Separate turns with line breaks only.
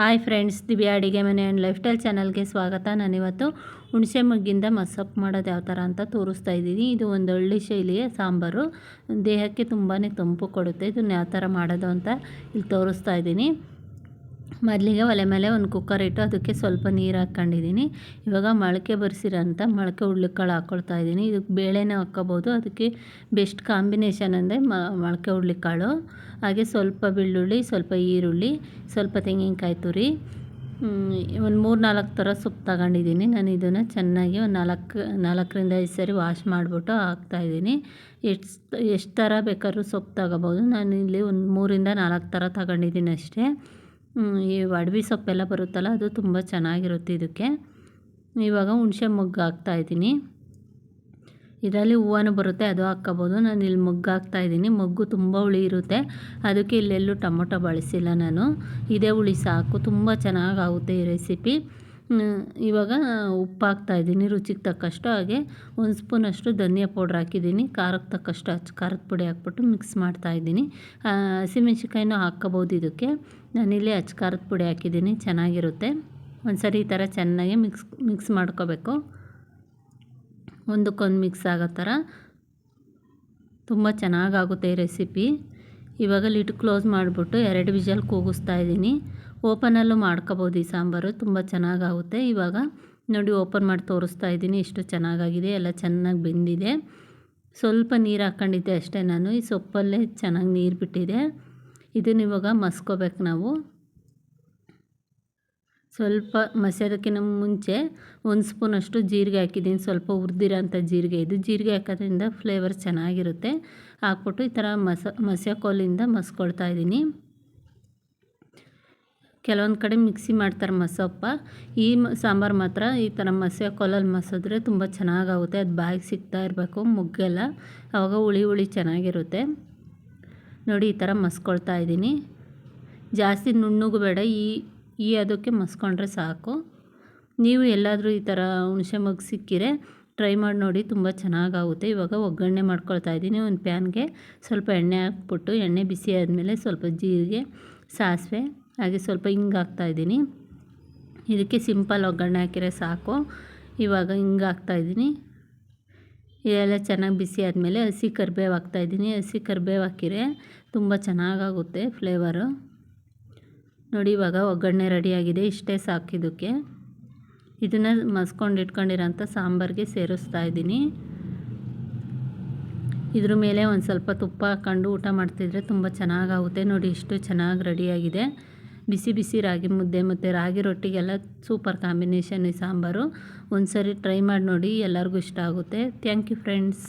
Hi friends, ದಿವ್ಯ ಅಡುಗೆ ಮನೆ ಆ್ಯಂಡ್ ಲೈಫ್ ಸ್ಟೈಲ್ ಚಾನಲ್ಗೆ ಸ್ವಾಗತ. ನಾನಿವತ್ತು ಹುಣಸೆ ಮಗ್ಗಿಂದ ಮಸಪ್ ಮಾಡೋದು ಯಾವ ಥರ ಅಂತ ತೋರಿಸ್ತಾ ಇದ್ದೀನಿ. ಇದು ಒಂದು ಹಳ್ಳಿ ಶೈಲಿಯ ಸಾಂಬಾರು. ದೇಹಕ್ಕೆ ತುಂಬಾ ತಂಪು ಕೊಡುತ್ತೆ. ಇದನ್ನು ಯಾವ ಥರ ಮಾಡೋದು ಅಂತ ಇಲ್ಲಿ ತೋರಿಸ್ತಾ ಇದ್ದೀನಿ. ಮೊದಲಿಗೆ ಒಲೆ ಮೇಲೆ ಒಂದು ಕುಕ್ಕರ್ ಇಟ್ಟು ಅದಕ್ಕೆ ಸ್ವಲ್ಪ ನೀರು ಹಾಕ್ಕೊಂಡಿದ್ದೀನಿ ಇವಾಗ ಮೊಳಕೆ ಬರ್ಸಿರೋಂಥ ಮೊಳಕೆ ಉಳ್ಳಿಕಾಳು ಹಾಕ್ಕೊಳ್ತಾ ಇದ್ದೀನಿ ಇದಕ್ಕೆ ಬೇಳೆನೂ ಹಾಕ್ಕೋಬೋದು. ಅದಕ್ಕೆ ಬೆಸ್ಟ್ ಕಾಂಬಿನೇಷನ್ ಅಂದರೆ ಮೊಳಕೆ ಹುರ್ಳಿಕಾಳು ಹಾಗೆ ಸ್ವಲ್ಪ ಬೆಳ್ಳುಳ್ಳಿ, ಸ್ವಲ್ಪ ಈರುಳ್ಳಿ, ಸ್ವಲ್ಪ ತೆಂಗಿನಕಾಯಿ ತುರಿ. ಒಂದು ಮೂರು ನಾಲ್ಕು ಥರ ಸೊಪ್ಪು ತಗೊಂಡಿದ್ದೀನಿ ನಾನು ಇದನ್ನು ಚೆನ್ನಾಗಿ ಒಂದು ನಾಲ್ಕು, ನಾಲ್ಕರಿಂದ ಐದು ಸರಿ ವಾಶ್ ಮಾಡಿಬಿಟ್ಟು ಹಾಕ್ತಾಯಿದ್ದೀನಿ ಎಷ್ಟು ಎಷ್ಟು ಥರ ಬೇಕಾದ್ರೂ ಸೊಪ್ಪು ತಗೋಬೋದು. ನಾನು ಇಲ್ಲಿ ಒಂದು ಮೂರಿಂದ ನಾಲ್ಕು ಥರ ತಗೊಂಡಿದ್ದೀನಿ ಅಷ್ಟೇ. ಈ ಅಡವಿ ಸೊಪ್ಪೆಲ್ಲ ಬರುತ್ತಲ್ಲ, ಅದು ತುಂಬ ಚೆನ್ನಾಗಿರುತ್ತೆ ಇದಕ್ಕೆ. ಇವಾಗ ಹುಣಸೆ ಮೊಗ್ಗು ಹಾಕ್ತಾಯಿದ್ದೀನಿ ಇದರಲ್ಲಿ ಹೂವನು ಬರುತ್ತೆ, ಅದು ಹಾಕ್ಕೋಬೋದು. ನಾನು ಇಲ್ಲಿ ಮೊಗ್ಗು ಹಾಕ್ತಾಯಿದ್ದೀನಿ ಮೊಗ್ಗು ತುಂಬ ಹುಳಿ ಇರುತ್ತೆ. ಅದಕ್ಕೆ ಇಲ್ಲೆಲ್ಲೂ ಟೊಮೊಟೊ ಬಳಸಿಲ್ಲ ನಾನು. ಇದೇ ಹುಳಿ ಸಾಕು. ತುಂಬ ಚೆನ್ನಾಗಾಗುತ್ತೆ ಈ ರೆಸಿಪಿ. ಇವಾಗ ಉಪ್ಪು ಹಾಕ್ತಾಯಿದ್ದೀನಿ ರುಚಿಗೆ ತಕ್ಕಷ್ಟು ಹಾಗೆ ಒಂದು ಸ್ಪೂನಷ್ಟು ಧನಿಯಾ ಪೌಡ್ರ್ ಹಾಕಿದ್ದೀನಿ. ಖಾರಕ್ಕೆ ತಕ್ಕಷ್ಟು ಹಚ್ಚಿ ಖಾರದ ಪುಡಿ ಹಾಕ್ಬಿಟ್ಟು ಮಿಕ್ಸ್ ಮಾಡ್ತಾಯಿದ್ದೀನಿ ಹಸಿಮೆಣ್ಸಿಕಾಯಿನೂ ಹಾಕ್ಕೋಬೋದು ಇದಕ್ಕೆ. ನಾನಿಲ್ಲಿ ಹಚ್ಚ ಖಾರದ ಪುಡಿ ಹಾಕಿದ್ದೀನಿ, ಚೆನ್ನಾಗಿರುತ್ತೆ. ಒಂದು ಸರಿ ಈ ಥರ ಚೆನ್ನಾಗಿ ಮಿಕ್ಸ್ ಮಿಕ್ಸ್ ಮಾಡ್ಕೋಬೇಕು. ಒಂದಕ್ಕೊಂದು ಮಿಕ್ಸ್ ಆಗೋ ಥರ ತುಂಬ ಚೆನ್ನಾಗಾಗುತ್ತೆ ಈ ರೆಸಿಪಿ. ಇವಾಗ ಲಿಟ್ ಕ್ಲೋಸ್ ಮಾಡಿಬಿಟ್ಟು ಎರಡು ವಿಜಲ್ ಕೂಗಿಸ್ತಾ ಇದ್ದೀನಿ. ಓಪನಲ್ಲೂ ಮಾಡ್ಕೋಬೋದು ಈ ಸಾಂಬಾರು. ತುಂಬ ಚೆನ್ನಾಗಾಗುತ್ತೆ. ಇವಾಗ ನೋಡಿ ಓಪನ್ ಮಾಡಿ ತೋರಿಸ್ತಾ ಇದ್ದೀನಿ. ಇಷ್ಟು ಚೆನ್ನಾಗಾಗಿದೆ. ಎಲ್ಲ ಚೆನ್ನಾಗಿ ಬೆಂದಿದೆ. ಸ್ವಲ್ಪ ನೀರು ಹಾಕ್ಕೊಂಡಿದ್ದೆ ಅಷ್ಟೇ ನಾನು. ಈ ಸೊಪ್ಪಲ್ಲೇ ಚೆನ್ನಾಗಿ ನೀರು ಬಿಟ್ಟಿದೆ. ಇದನ್ನ ಇವಾಗ ಮಸ್ಕೋಬೇಕು ನಾವು. ಸ್ವಲ್ಪ ಮಸಿಯೋದಕ್ಕಿಂತ ಮುಂಚೆ ಒಂದು ಸ್ಪೂನಷ್ಟು ಜೀರಿಗೆ ಹಾಕಿದ್ದೀನಿ. ಸ್ವಲ್ಪ ಹುರಿದಿರೋಂಥ ಜೀರಿಗೆ. ಇದು ಜೀರಿಗೆ ಹಾಕೋದ್ರಿಂದ ಫ್ಲೇವರ್ ಚೆನ್ನಾಗಿರುತ್ತೆ. ಹಾಕ್ಬಿಟ್ಟು ಈ ಥರ ಮಸ ಮಸ್ಯೋ ಕೋಲಿಂದ ಮಸ್ಕೊಳ್ತಾ ಇದ್ದೀನಿ. ಕೆಲವೊಂದು ಕಡೆ ಮಿಕ್ಸಿ ಮಾಡ್ತಾರೆ ಮಸೊಪ್ಪ. ಈ ಸಾಂಬಾರು ಮಾತ್ರ ಈ ಥರ ಮಸೆ ಕೊಲಲ್ಲಿ ಮಸಿದ್ರೆ ತುಂಬ ಚೆನ್ನಾಗಾಗುತ್ತೆ. ಅದು ಬಾಯಿಗೆ ಸಿಗ್ತಾ ಇರಬೇಕು ಮುಗ್ಗೆಲ್ಲ. ಆವಾಗ ಹುಳಿ ಹುಳಿ ಚೆನ್ನಾಗಿರುತ್ತೆ. ನೋಡಿ ಈ ಥರ ಮಸ್ಕೊಳ್ತಾ ಇದ್ದೀನಿ. ಜಾಸ್ತಿ ನುಣ್ಣಗೂ ಬೇಡ, ಈ ಈ ಅದಕ್ಕೆ ಮಸ್ಕೊಂಡ್ರೆ ಸಾಕು. ನೀವು ಎಲ್ಲಾದರೂ ಈ ಥರ ಹುಣಸೆ ಮಗ್ ಸಿಕ್ಕಿರೆ ಟ್ರೈ ಮಾಡಿ ನೋಡಿ, ತುಂಬ ಚೆನ್ನಾಗಾಗುತ್ತೆ. ಇವಾಗ ಒಗ್ಗರಣೆ ಮಾಡ್ಕೊಳ್ತಾ ಇದ್ದೀನಿ. ಒಂದು ಪ್ಯಾನ್ಗೆ ಸ್ವಲ್ಪ ಎಣ್ಣೆ ಹಾಕ್ಬಿಟ್ಟು, ಎಣ್ಣೆ ಬಿಸಿ ಆದಮೇಲೆ ಸ್ವಲ್ಪ ಜೀರಿಗೆ, ಸಾಸಿವೆ ಹಾಗೆ ಸ್ವಲ್ಪ ಹಿಂಗೆ ಹಾಕ್ತಾಯಿದ್ದೀನಿ ಇದಕ್ಕೆ ಸಿಂಪಲ್ ಒಗ್ಗರಣೆ ಹಾಕಿದ್ರೆ ಸಾಕು. ಇವಾಗ ಹಿಂಗೆ ಹಾಕ್ತಾಯಿದ್ದೀನಿ ಇದೆಲ್ಲ ಚೆನ್ನಾಗಿ ಬಿಸಿ ಆದಮೇಲೆ ಹಸಿ ಕರಿಬೇವು ಹಾಕ್ತಾಯಿದ್ದೀನಿ ಹಸಿ ಕರಿಬೇವು ಹಾಕಿರೆ ತುಂಬ ಚೆನ್ನಾಗಾಗುತ್ತೆ ಫ್ಲೇವರು. ನೋಡಿ, ಇವಾಗ ಒಗ್ಗರಣೆ ರೆಡಿಯಾಗಿದೆ ಇಷ್ಟೇ ಸಾಕು ಇದಕ್ಕೆ. ಇದನ್ನು ಮಸ್ಕೊಂಡು ಇಟ್ಕೊಂಡಿರೋಂಥ ಸಾಂಬಾರಿಗೆ ಸೇರಿಸ್ತಾ ಇದ್ದೀನಿ. ಇದ್ರ ಮೇಲೆ ಒಂದು ಸ್ವಲ್ಪ ತುಪ್ಪ ಹಾಕ್ಕೊಂಡು ಊಟ ಮಾಡ್ತಿದ್ರೆ ತುಂಬ ಚೆನ್ನಾಗಾಗುತ್ತೆ. ನೋಡಿ, ಇಷ್ಟು ಚೆನ್ನಾಗಿ ರೆಡಿಯಾಗಿದೆ ಬಿಸಿ ಬಿಸಿ ರಾಗಿ ಮುದ್ದೆ ಮತ್ತು ರಾಗಿ ರೊಟ್ಟಿಗೆಲ್ಲ ಸೂಪರ್ ಕಾಂಬಿನೇಷನ್ ಈ ಸಾಂಬಾರು. ಒಂದು ಸರಿ ಟ್ರೈ ಮಾಡಿ ನೋಡಿ, ಎಲ್ಲರಿಗೂ ಇಷ್ಟ ಆಗುತ್ತೆ. Thank you friends.